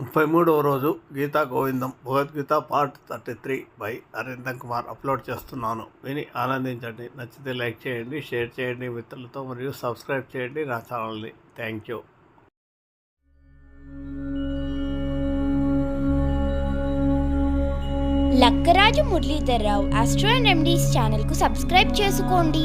ముప్పై మూడవ రోజు Geetha Govindam Bhagavad Gita part thirty three by Aravindam Kumar upload చేస్తున్నాను. విని ఆనందించండి. నచ్చితే లైక్ చేయండి షేర్ చేయండి మిత్రులతో మరియు సబ్స్క్రైబ్ చేయండి నా ఛానల్ని. Thank you. Lakkaraju Muralidhar Rao astro and MDs ఛానల్కు సబ్స్క్రైబ్ చేసుకోండి.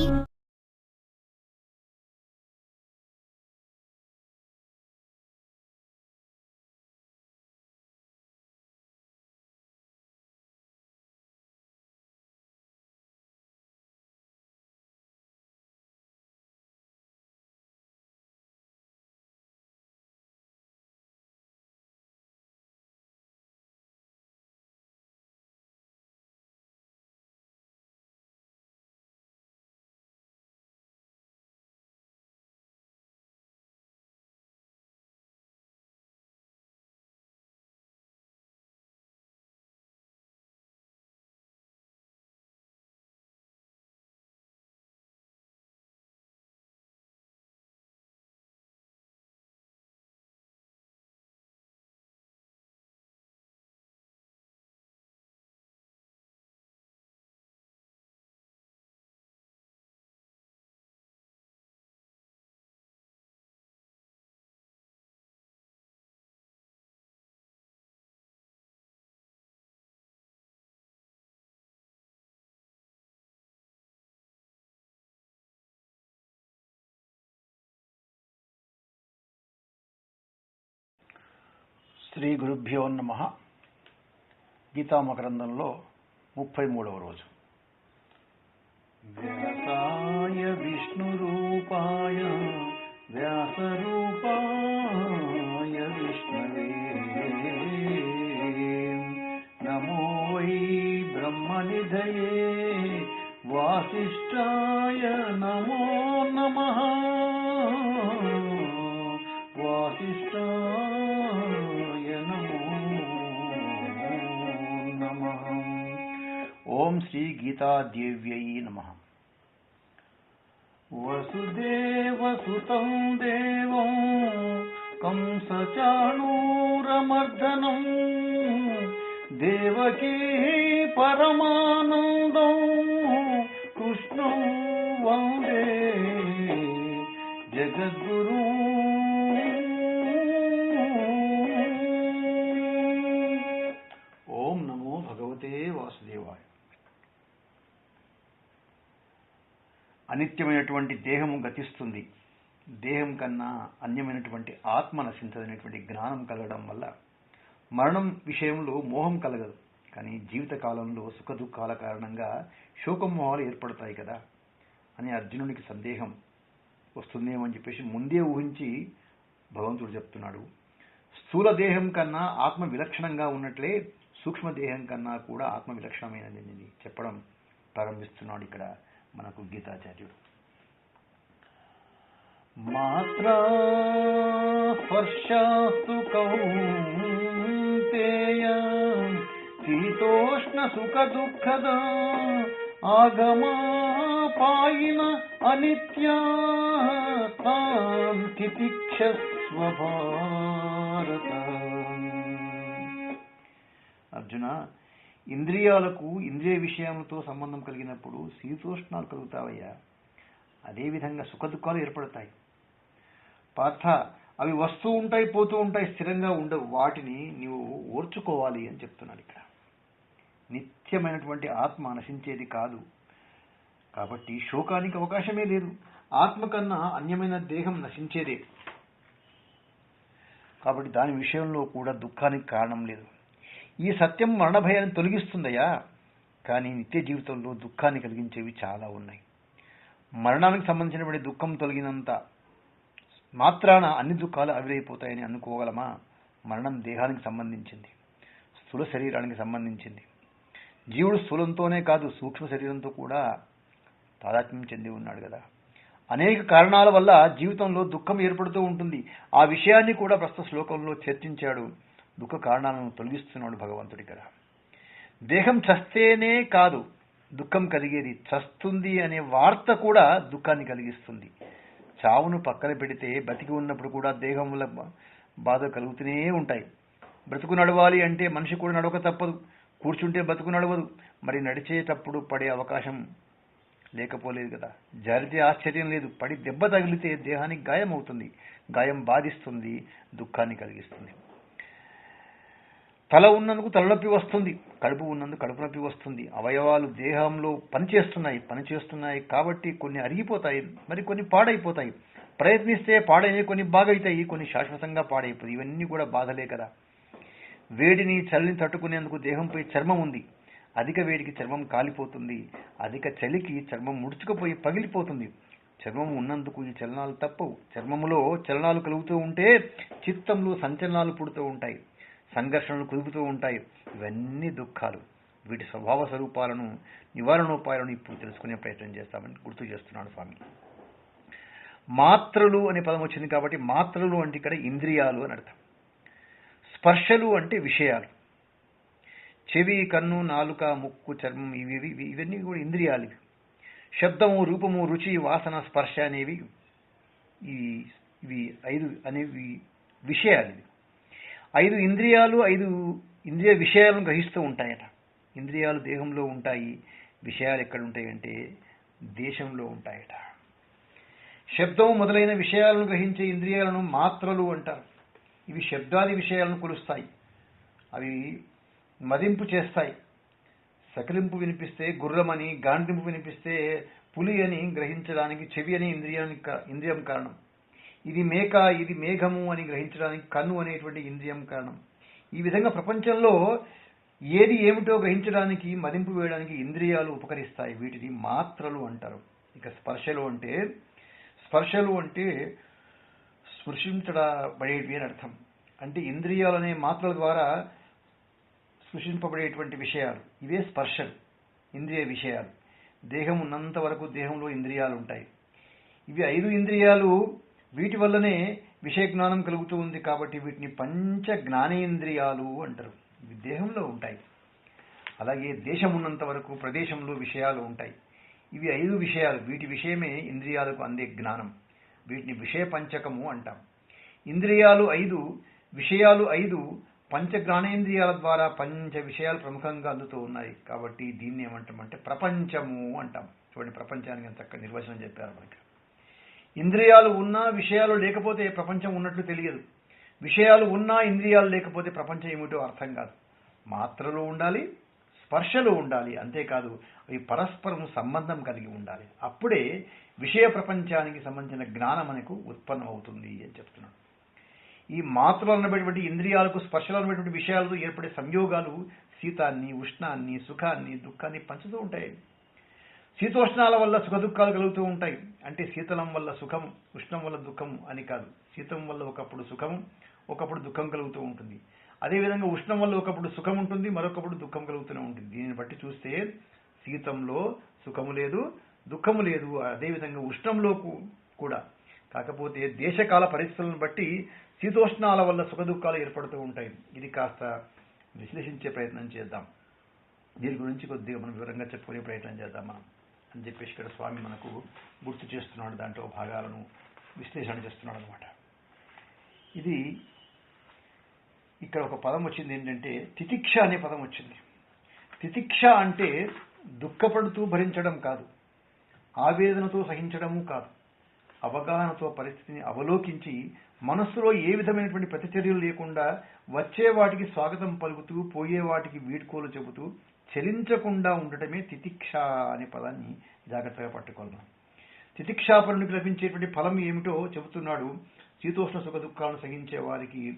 శ్రీ గురుభ్యో నమ. గీతామకరందంలో ముప్పై మూడవ రోజు. వ్యాసాయ విష్ణురూపాయ వ్యాసరూపాయ విష్ణవే. నమో వై బ్రహ్మనిధయే వాసిష్ఠాయ నమో నమః. श्रीगीतादेव्यै नमः। वसुदेवसुतं देवं कंसचाणूरमर्दनम् देवकी परमानन्दौ कृष्णो वन्दे। देव जगद्गुरु అనిత్యమైనటువంటి దేహము గతిస్తుంది. దేహం కన్నా అన్యమైనటువంటి ఆత్మ నశించదనేటువంటి జ్ఞానం కలగడం వల్ల మరణం విషయంలో మోహం కలగదు. కానీ జీవిత కాలంలో సుఖ దుఃఖాల కారణంగా శోకమోహాలు ఏర్పడతాయి కదా అని అర్జునునికి సందేహం వస్తుందేమని చెప్పేసి ముందే ఊహించి భగవంతుడు చెప్తున్నాడు. స్థూల దేహం కన్నా ఆత్మ విలక్షణంగా ఉన్నట్లే సూక్ష్మ దేహం కన్నా కూడా ఆత్మ విలక్షణమైనది చెప్పడం ప్రారంభిస్తున్నాడు ఇక్కడ. మనకు గీతాచార్యుడు. మాత్రా స్పర్శాస్తు కౌంతేయ శీతోష్ణ సుఖ దుఃఖద ఆగమాపాయిన అనిత్యా తాం అర్జున ఇంద్రియాలకు ఇంద్రియ విషయంతో సంబంధం కలిగినప్పుడు శీతోష్ణాలు కలుగుతావయ్యా. అదేవిధంగా సుఖదుఖాలు ఏర్పడతాయి. పార్థ అవి వస్తూ ఉంటాయి పోతూ ఉంటాయి స్థిరంగా ఉండవు. వాటిని నీవు ఓర్చుకోవాలి అని చెప్తున్నాడు ఇక్కడ. నిత్యమైనటువంటి ఆత్మ నశించేది కాదు. కాబట్టి శోకానికి అవకాశమే లేదు. ఆత్మ కన్నా అన్యమైన దేహం నశించేదే. కాబట్టి దాని విషయంలో కూడా దుఃఖానికి కారణం లేదు. ఈ సత్యం మరణ భయాన్ని తొలగిస్తుందయ్యా. కానీ నిత్య జీవితంలో దుఃఖాన్ని కలిగించేవి చాలా ఉన్నాయి. మరణానికి సంబంధించినటువంటి దుఃఖం తొలగినంత మాత్రాన అన్ని దుఃఖాలు అవిరైపోతాయని అనుకోగలమా? మరణం దేహానికి సంబంధించింది స్థూల శరీరానికి సంబంధించింది. జీవుడు స్థూలంతోనే కాదు సూక్ష్మ శరీరంతో కూడా తాదాత్మ్యం చెంది ఉన్నాడు కదా. అనేక కారణాల వల్ల జీవితంలో దుఃఖం ఏర్పడుతూ ఉంటుంది. ఆ విషయాన్ని కూడా ప్రస్తుత శ్లోకంలో చర్చించాడు దుఃఖ కారణాలను తొలగిస్తున్నాడు భగవంతుడి కదా దేహం చస్తేనే కాదు దుఃఖం కలిగేది. చస్తుంది అనే వార్త కూడా దుఃఖాన్ని కలిగిస్తుంది. చావును పక్కన పెడితే బతికి ఉన్నప్పుడు కూడా దేహం వల్ల బాధ కలుగుతూనే ఉంటాయి. బ్రతుకు నడవాలి అంటే మనిషి కూడా నడవక తప్పదు. కూర్చుంటే బ్రతుకు నడవదు. మరి నడిచేటప్పుడు పడే అవకాశం లేకపోలేదు కదా. జారితే ఆశ్చర్యం లేదు. పడి దెబ్బ తగిలితే దేహానికి గాయం అవుతుంది గాయం బాధిస్తుంది దుఃఖాన్ని కలిగిస్తుంది. తల ఉన్నందుకు తలనొప్పి వస్తుంది కడుపు ఉన్నందుకు కడుపు నొప్పి వస్తుంది. అవయవాలు దేహంలో పనిచేస్తున్నాయి పనిచేస్తున్నాయి కాబట్టి కొన్ని అరిగిపోతాయి మరి కొన్ని పాడైపోతాయి. ప్రయత్నిస్తే పాడైనవి కొన్ని బాగైతాయి కొన్ని శాశ్వతంగా పాడైపోతాయి. ఇవన్నీ కూడా బాధలే కదా. వేడిని చలిని తట్టుకునేందుకు దేహంపై చర్మం ఉంది. అధిక వేడికి చర్మం కాలిపోతుంది. అధిక చలికి చర్మం ముడుచుకుపోయి పగిలిపోతుంది. చర్మం ఉన్నందుకు ఈ చలనాలు తప్పవు. చర్మములో చలనాలు కలుగుతూ ఉంటే చిత్తంలో సంచలనాలు పుడుతూ ఉంటాయి. సంఘర్షణలు కుదుపుతూ ఉంటాయి. ఇవన్నీ దుఃఖాలు. వీటి స్వభావ స్వరూపాలను నివారణోపాయాలను ఇప్పుడు తెలుసుకునే ప్రయత్నం చేస్తామని గుర్తు చేస్తున్నాడు స్వామి. మాత్రలు అనే పదం వచ్చింది కాబట్టి మాత్రలు అంటే ఇక్కడ ఇంద్రియాలు అని అర్థం. స్పర్శలు అంటే విషయాలు. చెవి కన్ను నాలుక ముక్కు చర్మం ఇవి ఇవి- ఇవన్నీ కూడా ఇంద్రియాలు. శబ్దము రూపము రుచి వాసన స్పర్శ అనేవి ఈ ఇవి ఐదు అనేవి విషయాలు. ఇవి ఐదు ఇంద్రియాలు ఐదు ఇంద్రియ విషయాలను గ్రహిస్తూ ఉంటాయట. ఇంద్రియాలు దేహంలో ఉంటాయి విషయాలు ఎక్కడ ఉంటాయంటే దేశంలో ఉంటాయట. శబ్దం మొదలైన విషయాలను గ్రహించే ఇంద్రియాలను మాత్రలు అంటారు. ఇవి శబ్దాది విషయాలను కొలుస్తాయి. అవి మదింపు చేస్తాయి. సకలింపు వినిపిస్తే గుర్రమని గాండింపు వినిపిస్తే పులి అని గ్రహించడానికి చెవి అని ఇంద్రియానికి ఇంద్రియం కారణం. ఇది మేక ఇది మేఘము అని గ్రహించడానికి కన్ను అనేటువంటి ఇంద్రియం కారణం. ఈ విధంగా ప్రపంచంలో ఏది ఏమిటో గ్రహించడానికి మదింపు వేయడానికి ఇంద్రియాలు ఉపకరిస్తాయి. వీటిని మాత్రలు అంటారు. ఇక స్పర్శలు అంటే స్పర్శలు అంటే స్పృశించబడేవి అని అర్థం. అంటే ఇంద్రియాలనే మాత్రల ద్వారా స్పృశింపబడేటువంటి విషయాలు. ఇవే స్పర్శలు ఇంద్రియ విషయాలు. దేహం ఉన్నంత వరకు దేహంలో ఇంద్రియాలు ఉంటాయి. ఇవి ఐదు ఇంద్రియాలు వీటి వల్లనే విషయ జ్ఞానం కలుగుతూ ఉంది కాబట్టి వీటిని పంచ జ్ఞానేంద్రియాలు అంటారు. ఇవి దేహంలో ఉంటాయి. అలాగే దేశం ఉన్నంత వరకు ప్రదేశంలో విషయాలు ఉంటాయి. ఇవి ఐదు విషయాలు. వీటి విషయమే ఇంద్రియాలకు అందే జ్ఞానం. వీటిని విషయ పంచకము అంటాం. ఇంద్రియాలు ఐదు విషయాలు ఐదు పంచ జ్ఞానేంద్రియాల ద్వారా పంచ విషయాలు ప్రముఖంగా అందుతూ ఉన్నాయి. కాబట్టి దీన్ని ఏమంటామంటే ప్రపంచము అంటాం. చూడండి ప్రపంచానికి చక్కగా నిర్వచనం చెప్పారు మనకి. ఇంద్రియాలు ఉన్నా విషయాలు లేకపోతే ప్రపంచం ఉన్నట్లు తెలియదు. విషయాలు ఉన్నా ఇంద్రియాలు లేకపోతే ప్రపంచం ఏమిటో అర్థం కాదు. మాత్రలు ఉండాలి స్పర్శలు ఉండాలి అంతేకాదు అవి పరస్పరం సంబంధం కలిగి ఉండాలి. అప్పుడే విషయ ప్రపంచానికి సంబంధించిన జ్ఞానం మనకు ఉత్పన్నం అవుతుంది అని చెప్తున్నాడు. ఈ మాతృలు అన్నటువంటి ఇంద్రియాలకు స్పర్శలు అన్నటువంటి విషయాలతో ఏర్పడే సంయోగాలు శీతాన్ని ఉష్ణాన్ని సుఖాన్ని దుఃఖాన్ని పంచుతూ ఉంటాయి. శీతోష్ణాల వల్ల సుఖ దుఃఖాలు కలుగుతూ ఉంటాయి. అంటే శీతలం వల్ల సుఖం ఉష్ణం వల్ల దుఃఖం అని కాదు. శీతం వల్ల ఒకప్పుడు సుఖం ఒకప్పుడు దుఃఖం కలుగుతూ ఉంటుంది. అదేవిధంగా ఉష్ణం వల్ల ఒకప్పుడు సుఖం ఉంటుంది మరొకప్పుడు దుఃఖం కలుగుతూనే ఉంటుంది. దీనిని బట్టి చూస్తే శీతంలో సుఖము లేదు దుఃఖము లేదు. అదేవిధంగా ఉష్ణంలో కూడా. కాకపోతే దేశకాల పరిస్థితులను బట్టి శీతోష్ణాల వల్ల సుఖ దుఃఖాలు ఏర్పడుతూ ఉంటాయి. ఇది కాస్త విశ్లేషించే ప్రయత్నం చేద్దాం. దీని గురించి కొద్దిగా మనం వివరంగా చెప్పుకునే ప్రయత్నం చేద్దాం మనం. అని చెప్పేసి ఇక్కడ స్వామి మనకు గుర్తు చేస్తున్నాడు. దాంట్లో భాగాలను విశ్లేషణ చేస్తున్నాడు అనమాట ఇది ఇక్కడ ఒక పదం వచ్చింది ఏంటంటే తితిక్ష అనే పదం వచ్చింది. తితిక్ష అంటే దుఃఖపడుతూ భరించడం కాదు ఆవేదనతో సహించడము కాదు. అవగాహనతో పరిస్థితిని అవలోకించి మనస్సులో ఏ విధమైనటువంటి ప్రతిచర్యలు లేకుండా వచ్చే వాటికి స్వాగతం పలుకుతూ పోయే వాటికి వీడ్కోలు చెబుతూ చలించకుండా ఉండటమే తితిక్ష అనే పదాన్ని జాగ్రత్తగా పట్టుకోవాలి. తితిక్షాపరునికి లభించేటువంటి ఫలం ఏమిటో చెబుతున్నాడు. శీతోష్ణ సుఖ దుఃఖాలను సహించే వారికి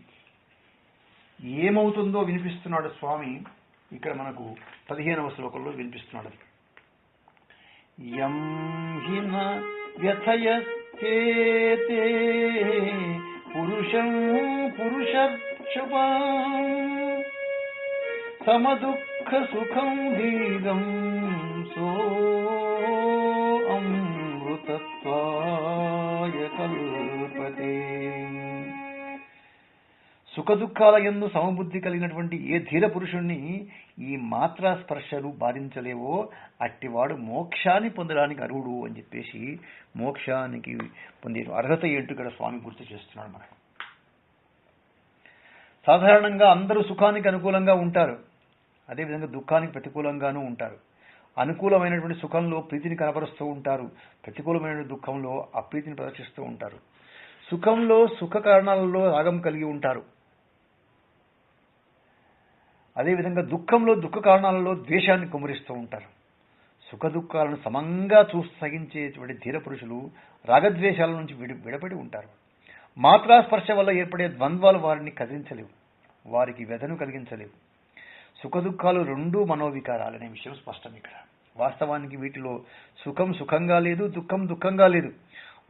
ఏమవుతుందో వినిపిస్తున్నాడు స్వామి. ఇక్కడ మనకు పదిహేనవ శ్లోకంలో వినిపిస్తున్నాడు యం హిన పురుషం పురుషక్షుపం సమదుఃఖ సుఖం దీరం సో అమృతత్వాయ కల్పతే సుఖ దుఃఖాల ఎందు సమబుద్ధి కలిగినటువంటి ఏ ధీర పురుషుణ్ణి ఈ మాత్రా స్పర్శలు బాధించలేవో అట్టివాడు మోక్షాన్ని పొందడానికి అర్హుడు అని చెప్పేసి మోక్షానికి పొందే అర్హత ఏంటో ఇక్కడ స్వామి గుర్తు చేస్తున్నాడు మనకు. సాధారణంగా అందరూ సుఖానికి అనుకూలంగా ఉంటారు. అదేవిధంగా దుఃఖానికి ప్రతికూలంగానూ ఉంటారు. అనుకూలమైనటువంటి సుఖంలో ప్రీతిని కనపరుస్తూ ఉంటారు. ప్రతికూలమైన దుఃఖంలో అప్రీతిని ప్రదర్శిస్తూ ఉంటారు. సుఖంలో సుఖ కారణాలలో రాగం కలిగి ఉంటారు. అదేవిధంగా దుఃఖంలో దుఃఖ కారణాలలో ద్వేషాన్ని కుమరిస్తూ ఉంటారు. సుఖ దుఃఖాలను సమంగా చూసి సహించేటువంటి ధీర పురుషులు రాగద్వేషాల నుంచి విడి విడపడి ఉంటారు. మాత్రాస్పర్శ వల్ల ఏర్పడే ద్వంద్వాలు వారిని కదిలించలేవు. వారికి వ్యధను కలిగించలేవు. సుఖ దుఃఖాలు రెండూ మనోవికారాలనే విషయం స్పష్టం ఇక్కడ వాస్తవానికి వీటిలో సుఖం సుఖంగా లేదు దుఃఖం దుఃఖంగా లేదు.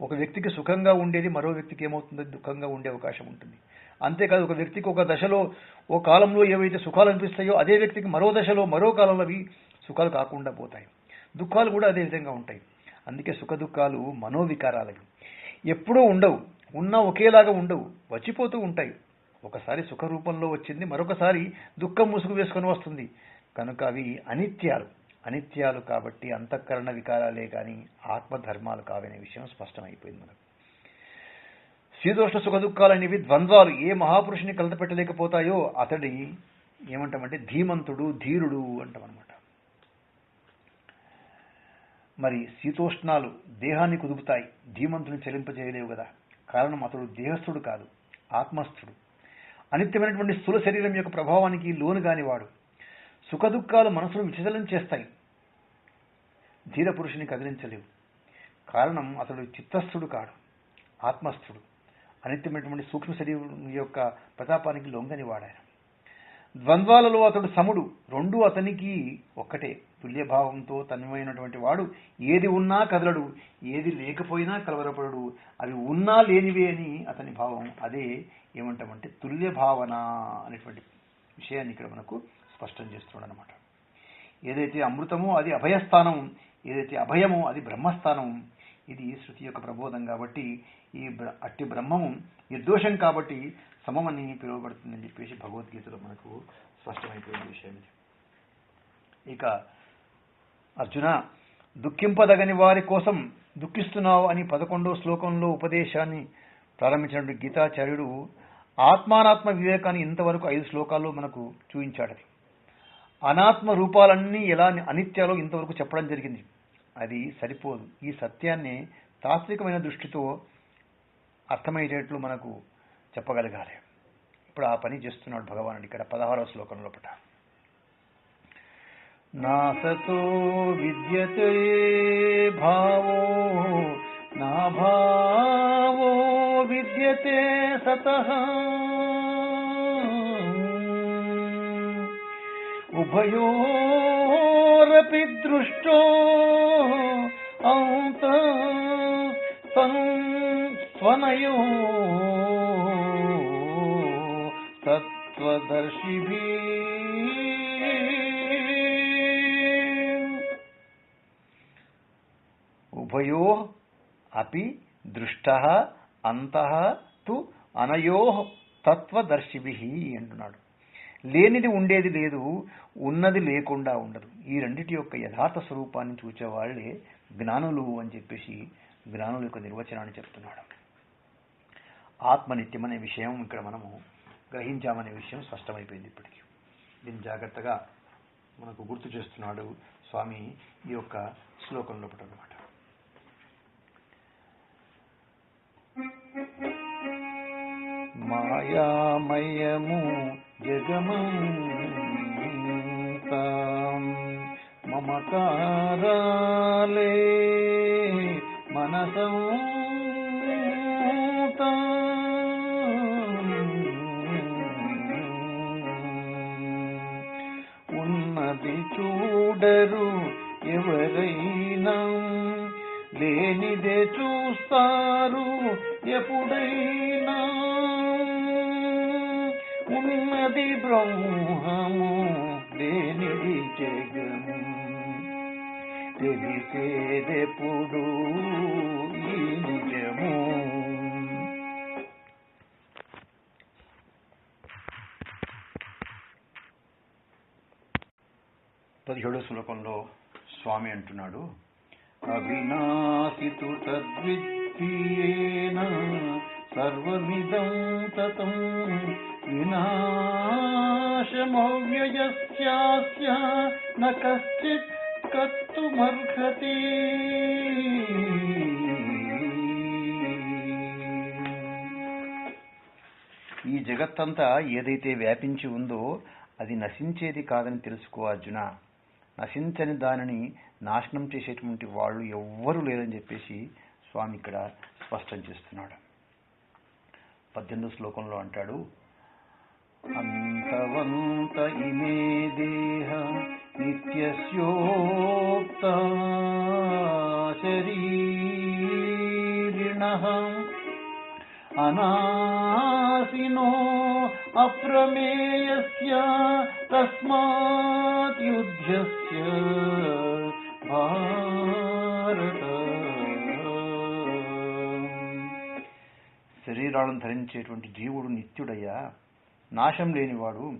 ఒక వ్యక్తికి సుఖంగా ఉండేది మరో వ్యక్తికి ఏమవుతుంది? దుఃఖంగా ఉండే అవకాశం ఉంటుంది. అంతేకాదు ఒక వ్యక్తికి ఒక దశలో ఓ కాలంలో ఏవైతే సుఖాలు అనిపిస్తాయో అదే వ్యక్తికి మరో దశలో మరో కాలంలో అవి సుఖాలు కాకుండా పోతాయి. దుఃఖాలు కూడా అదే విధంగా ఉంటాయి. అందుకే సుఖ దుఃఖాలు మనోవికారాలవి. ఎప్పుడూ ఉండవు. ఉన్నా ఒకేలాగా ఉండవు. వచ్చిపోతూ ఉంటాయి. ఒకసారి సుఖ రూపంలో వచ్చింది మరొకసారి దుఃఖం ముసుగు వేసుకొని వస్తుంది. కనుక అవి అనిత్యాలు. అనిత్యాలు కాబట్టి అంతఃకరణ వికారాలే కానీ ఆత్మధర్మాలు కావనే విషయం స్పష్టమైపోయింది మనకు. శీతోష్ణ సుఖ దుఃఖాలు అనేవి ద్వంద్వాలు. ఏ మహాపురుషుని కలతపెట్టలేకపోతాయో అతడి ఏమంటామంటే ధీమంతుడు ధీరుడు అంటామన్నమాట. మరి శీతోష్ణాలు దేహాన్ని కుదుపుతాయి. ధీమంతుని చెలింపజేయలేవు కదా. కారణం అతడు దేహస్థుడు కాదు ఆత్మస్థుడు. అనిత్యమైనటువంటి స్థూల శరీరం యొక్క ప్రభావానికి లోను కానివాడు. సుఖదుఖాలు మనసును విచలనం చేస్తాయి. ధీర పురుషుని కదిలించలేవు. కారణం అతడు చిత్తస్థుడు కాడు. ఆత్మస్థుడు. అనిత్యమైనటువంటి సూక్ష్మ శరీరం యొక్క ప్రతాపానికి లొంగని వాడారు. ద్వంద్వాలలో అతడు సముడు. రెండు అతనికి ఒక్కటే. తుల్యభావంతో తన్మైనటువంటి వాడు ఏది ఉన్నా కదలడు ఏది లేకపోయినా కలవరపడడు అవి ఉన్నా లేనివే అని అతని భావం. అదే ఏమంటామంటే తుల్య భావన అనేటువంటి విషయాన్ని ఇక్కడ మనకు స్పష్టం చేస్తున్నాడు అనమాట ఏదైతే అమృతమో అది అభయస్థానం ఏదైతే అభయమో అది బ్రహ్మస్థానం. ఇది శృతి యొక్క ప్రబోధం కాబట్టి ఈ అట్టి బ్రహ్మము నిర్దోషం కాబట్టి సమమని పిలువబడుతుందని చెప్పేసి భగవద్గీతలో మనకు స్పష్టమైపోయిన విషయం ఇది. ఇక అర్జున దుఃఖింపదగని వారి కోసం దుఃఖిస్తున్నావు అని పదకొండో శ్లోకంలో ఉపదేశాన్ని ప్రారంభించినటువంటి గీతాచార్యుడు ఆత్మానాత్మ వివేకాన్ని ఇంతవరకు ఐదు శ్లోకాల్లో మనకు చూపించాడు అనాత్మ రూపాలన్నీ ఎలా అనిత్యాలో ఇంతవరకు చెప్పడం జరిగింది. అది సరిపోదు. ఈ సత్యాన్ని తాత్వికమైన దృష్టితో అర్థమయ్యేటట్లు మనకు చెప్పగలగాలి. ఇప్పుడు ఆ పని చేస్తున్నాడు భగవానుడు ఇక్కడ పదహారవ శ్లోకం లోపట नासतो विद्यते भावो नाभावो विद्यते सतः। उभयोरपि दृष्टो अन्त संनयो तत्त्वदर्शिभिः తత్వదర్శిభీ ఉభయో అపి దృష్ట అంత తు అనయో తత్వదర్శిభి అంటున్నాడు. లేనిది ఉండేది లేదు ఉన్నది లేకుండా ఉండదు. ఈ రెండిటి యొక్క యథార్థ స్వరూపాన్ని చూచేవాళ్ళే జ్ఞానులు అని చెప్పేసి జ్ఞానుల యొక్క నిర్వచనాన్ని చెప్తున్నాడు. ఆత్మ నిత్యమనే అనే విషయం ఇక్కడ మనము గ్రహించామనే విషయం స్పష్టమైపోయింది ఇప్పటికీ. దీన్ని జాగ్రత్తగా మనకు గుర్తు చేస్తున్నాడు స్వామి ఈ యొక్క శ్లోకంలో అనమాట మాయామయము జగమంత. మమకారాలే మనసం ఉన్నది చూడరు ఎవరైనా. లేనిదే చూస్తారు ఎప్పుడైనా. ఉన్నది బ్రహ్మము లేనిది జగము. తెలిసేదెప్పుడు ఈ నిజము. పదిహేడో శ్లోకంలో స్వామి అంటున్నాడు. అవినాశితు తద్విత్తీయేన సర్వమిదం తతం వినాశమవ్యయస్యాస్య న ఈ జగత్తంతా ఏదైతే వ్యాపించి ఉందో అది నశించేది కాదని తెలుసుకో అర్జున. నశించని దానిని నాశనం చేసేటువంటి వాళ్ళు ఎవ్వరూ లేరని చెప్పేసి స్వామి ఇక్కడ స్పష్టం చేస్తున్నాడు. పద్దెనిమిది శ్లోకంలో అంటాడు అంతవంత ఇమే దేహ నిత్యస్యోక్త శరీరిణ అనాసినో అప్రమేయస్య తస్మాత్ యుద్ధస్య శరీరాలను ధరించేటువంటి జీవుడు నిత్యుడయ్యా. నాశం లేనివాడు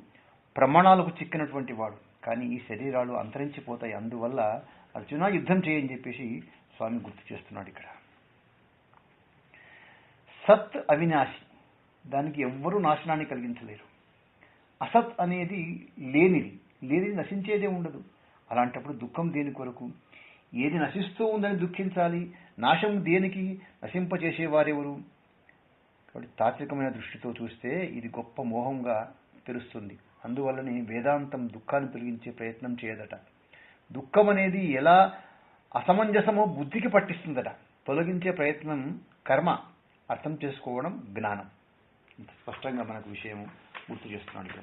ప్రమాణాలకు చిక్కినటువంటి వాడు. కానీ ఈ శరీరాలు అంతరించిపోతాయి. అందువల్ల అర్జున యుద్ధం చేయని చెప్పేసి స్వామి గుర్తు చేస్తున్నాడు ఇక్కడ. సత్ అవినాశి. దానికి ఎవ్వరూ నాశనాన్ని కలిగించలేరు. అసత్ అనేది లేనిది. లేనిది నశించేదే ఉండదు. అలాంటప్పుడు దుఃఖం దేని కొరకు? ఏది నశిస్తూ ఉందని దుఃఖించాలి? నాశం దేనికి? నశింపచేసేవారెవరు? కాబట్టి తాత్వికమైన దృష్టితో చూస్తే ఇది గొప్ప మోహంగా తెలుస్తుంది. అందువల్లనే వేదాంతం దుఃఖాన్ని తొలగించే ప్రయత్నం చేయదట. దుఃఖం అనేది ఎలా అసమంజసమో బుద్ధికి పట్టిస్తుందట. తొలగించే ప్రయత్నం కర్మ అర్థం చేసుకోవడం జ్ఞానం. ఇంత స్పష్టంగా మనకు విషయం గుర్తు చేస్తున్నాడు ఇక్కడ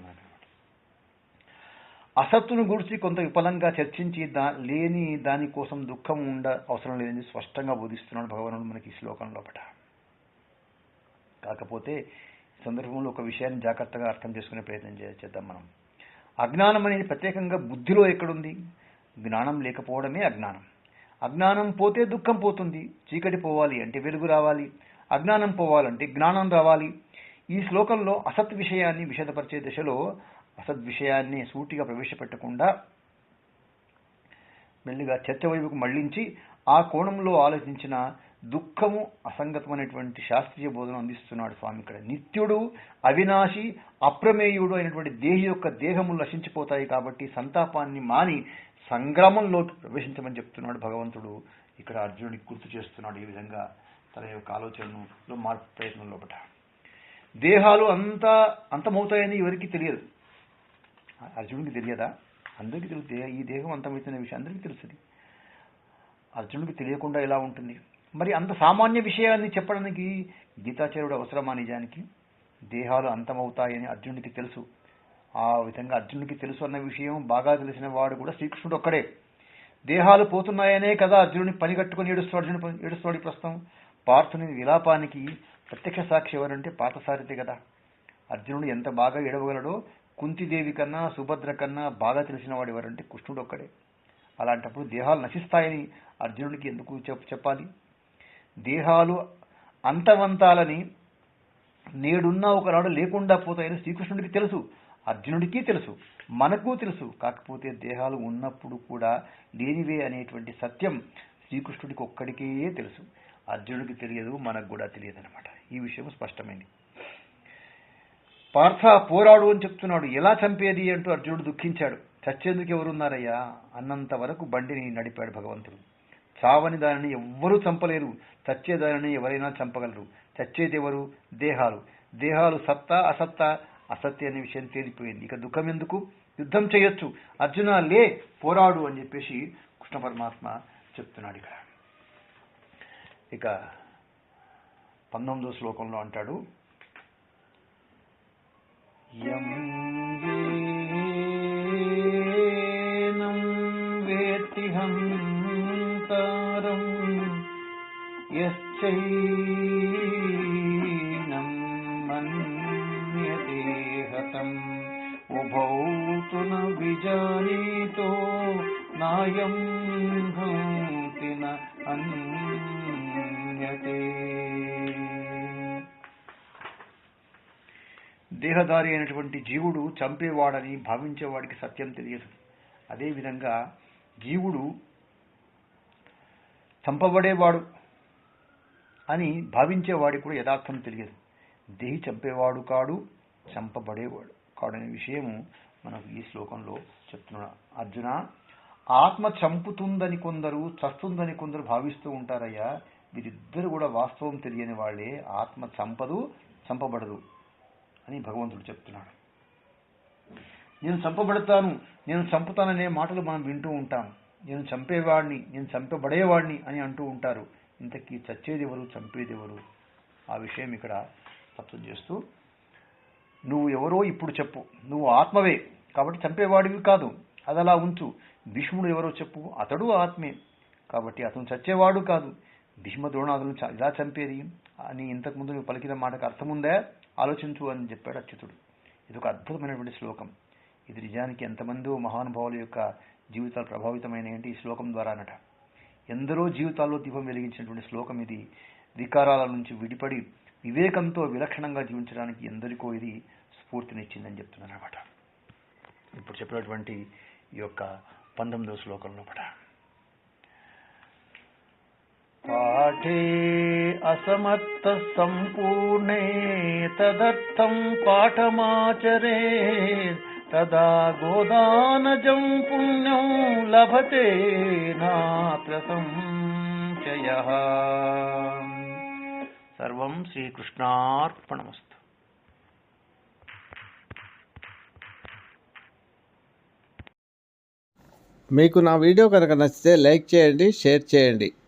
అసత్తును గురించి కొంత విఫలంగా చర్చించి దా లేని దానికోసం దుఃఖం ఉండ అవసరం లేదని స్పష్టంగా బోధిస్తున్నాడు భగవానుడు మనకి ఈ శ్లోకం లోపల కాకపోతే ఈ సందర్భంలో ఒక విషయాన్ని జాగ్రత్తగా అర్థం చేసుకునే ప్రయత్నం చేద్దాం మనం. అజ్ఞానం అనేది ప్రత్యేకంగా బుద్ధిలో ఎక్కడుంది? జ్ఞానం లేకపోవడమే అజ్ఞానం. అజ్ఞానం పోతే దుఃఖం పోతుంది చీకటి పోవాలి అంటే వెలుగు రావాలి. అజ్ఞానం పోవాలంటే జ్ఞానం రావాలి. ఈ శ్లోకంలో అసత్ విషయాన్ని విషదపరిచే దశలో అసద్విషయాన్ని సూటిగా ప్రవేశపెట్టకుండా మెల్లిగా చర్చ వైపుకు మళ్ళించి ఆ కోణంలో ఆలోచించిన దుఃఖము అసంగతమైనటువంటి శాస్త్రీయ బోధన అందిస్తున్నాడు స్వామి ఇక్కడ. నిత్యుడు అవినాశి అప్రమేయుడు అయినటువంటి దేహి యొక్క దేహములు నశించిపోతాయి కాబట్టి సంతాపాన్ని మాని సంగ్రామంలో ప్రవేశించమని చెప్తున్నాడు భగవంతుడు. ఇక్కడ అర్జునుడికి గుర్తు చేస్తున్నాడు ఈ విధంగా తన యొక్క ఆలోచనలో మార్పు ప్రయత్నం లోపల దేహాలు అంతా అంతమవుతాయని ఎవరికి తెలియదు. అర్జునుడికి తెలియదా? అందరికీ తెలుసు. ఈ దేహం అంతమవుతున్న విషయం అందరికీ తెలుస్తుంది అర్జునుడికి తెలియకుండా ఎలా ఉంటుంది? మరి అంత సామాన్య విషయాన్ని చెప్పడానికి గీతాచార్యుడు అవసరమా నిజానికి? దేహాలు అంతమవుతాయని అర్జునుడికి తెలుసు. ఆ విధంగా అర్జునుడికి తెలుసు అన్న విషయం బాగా తెలిసిన వాడు కూడా శ్రీకృష్ణుడు ఒక్కడే. దేహాలు పోతున్నాయనే కదా అర్జునుడిని పని కట్టుకుని ఏడుస్తాడు అర్జునుడు ఏడుస్తాడు ప్రస్తుతం. పార్థుని విలాపానికి ప్రత్యక్ష సాక్షి ఎవరంటే పార్థసారథి కదా. అర్జునుడు ఎంత బాగా ఏడవగలడో కుంతిదేవి కన్నా సుభద్ర కన్నా బాగా తెలిసిన వాడు ఎవరంటే కృష్ణుడు ఒక్కడే. అలాంటప్పుడు దేహాలు నశిస్తాయని అర్జునుడికి ఎందుకు చెప్పాలి? దేహాలు అంతవంతాలని నేడున్న ఒకనాడు లేకుండా పోతాయని శ్రీకృష్ణుడికి తెలుసు. అర్జునుడికి తెలుసు. మనకు తెలుసు. కాకపోతే దేహాలు ఉన్నప్పుడు కూడా లేనివే అనేటువంటి సత్యం శ్రీకృష్ణుడికి ఒక్కడికే తెలుసు. అర్జునుడికి తెలియదు మనకు కూడా తెలియదు అనమాట ఈ విషయం స్పష్టమైంది. పార్థ పోరాడు అని చెప్తున్నాడు. ఎలా చంపేది అంటూ అర్జునుడు దుఃఖించాడు. చచ్చేందుకు ఎవరున్నారయ్యా? అన్నంత వరకు బండిని నడిపాడు భగవంతుడు. చావని దానిని ఎవ్వరూ చంపలేరు. చచ్చేదానిని ఎవరైనా చంపగలరు. చచ్చేదెవరు దేహాలు. దేహాలు సత్తా అసత్తా. అసత్య అనే విషయం తేలిపోయింది. ఇక దుఃఖం ఎందుకు? యుద్ధం చేయొచ్చు. అర్జున లే పోరాడు అని చెప్పేసి కృష్ణ పరమాత్మ చెప్తున్నాడు ఇక్కడ ఇక పంతొమ్మిదో శ్లోకంలో అంటాడు यं वेनं वेत्तिहन्तारम् यश्चैनम् मन्यते हतम्। उभौ तु न विजानीतो नायम्भूति न अन्यते। దేహదారి అయినటువంటి జీవుడు చంపేవాడని భావించేవాడికి సత్యం తెలియదు. అదేవిధంగా జీవుడు చంపబడేవాడు అని భావించేవాడికి కూడా యథార్థం తెలియదు. దేహి చంపేవాడు కాడు చంపబడేవాడు కాడనే విషయము మనకు ఈ శ్లోకంలో చెప్తున్నా అర్జున ఆత్మ చంపుతుందని కొందరు చస్తుందని కొందరు భావిస్తూ ఉంటారయ్యా. వీరిద్దరు కూడా వాస్తవం తెలియని వాళ్ళే. ఆత్మ చంపదు చంపబడదు. అని భగవంతుడు చెప్తున్నాడు. నేను చంపబడతాను నేను చంపుతాననే మాటలు మనం వింటూ ఉంటాం. నేను చంపేవాడిని నేను చంపబడేవాడిని అని అంటూ ఉంటారు. ఇంతకీ చచ్చేది ఎవరు చంపేది ఎవరు? ఆ విషయం ఇక్కడ స్పష్టం చేస్తూ నువ్వు ఎవరో ఇప్పుడు చెప్పు. నువ్వు ఆత్మవే. కాబట్టి చంపేవాడివి కాదు. అది అలా ఉంచు. భీష్ముడు ఎవరో చెప్పు. అతడు ఆత్మే. కాబట్టి అతను చచ్చేవాడు కాదు. భీష్మ ద్రోణాదులను చ- ఇలా చంపేది? అని ఇంతకుముందు నువ్వు పలికిన మాటకు అర్థముందా? ఆలోచించు అని చెప్పాడు అచ్యుతుడు. ఇది ఒక అద్భుతమైనటువంటి శ్లోకం. ఇది నిజానికి ఎంతమందో మహానుభావుల యొక్క జీవితాలు ప్రభావితమైన ఏంటి ఈ శ్లోకం ద్వారానట ఎందరో జీవితాల్లో దీపం వెలిగించినటువంటి శ్లోకం ఇది. వికారాల నుంచి విడిపడి వివేకంతో విలక్షణంగా జీవించడానికి ఎందరికో ఇది స్ఫూర్తినిచ్చిందని చెప్తున్నారన్నమాట ఇప్పుడు చెప్పినటువంటి ఈ యొక్క పంతొమ్మిదవ శ్లోకంలో పట పాఠే అసమర్థ సంపూర్ణే తదర్థం పాఠమాచరే తదా గోదానజం పుణ్యం లభతే నాత్ర సంశయ సర్వం శ్రీకృష్ణార్పణమస్తు మీకు నా వీడియో కనుక నచ్చితే లైక్ చేయండి షేర్ చేయండి.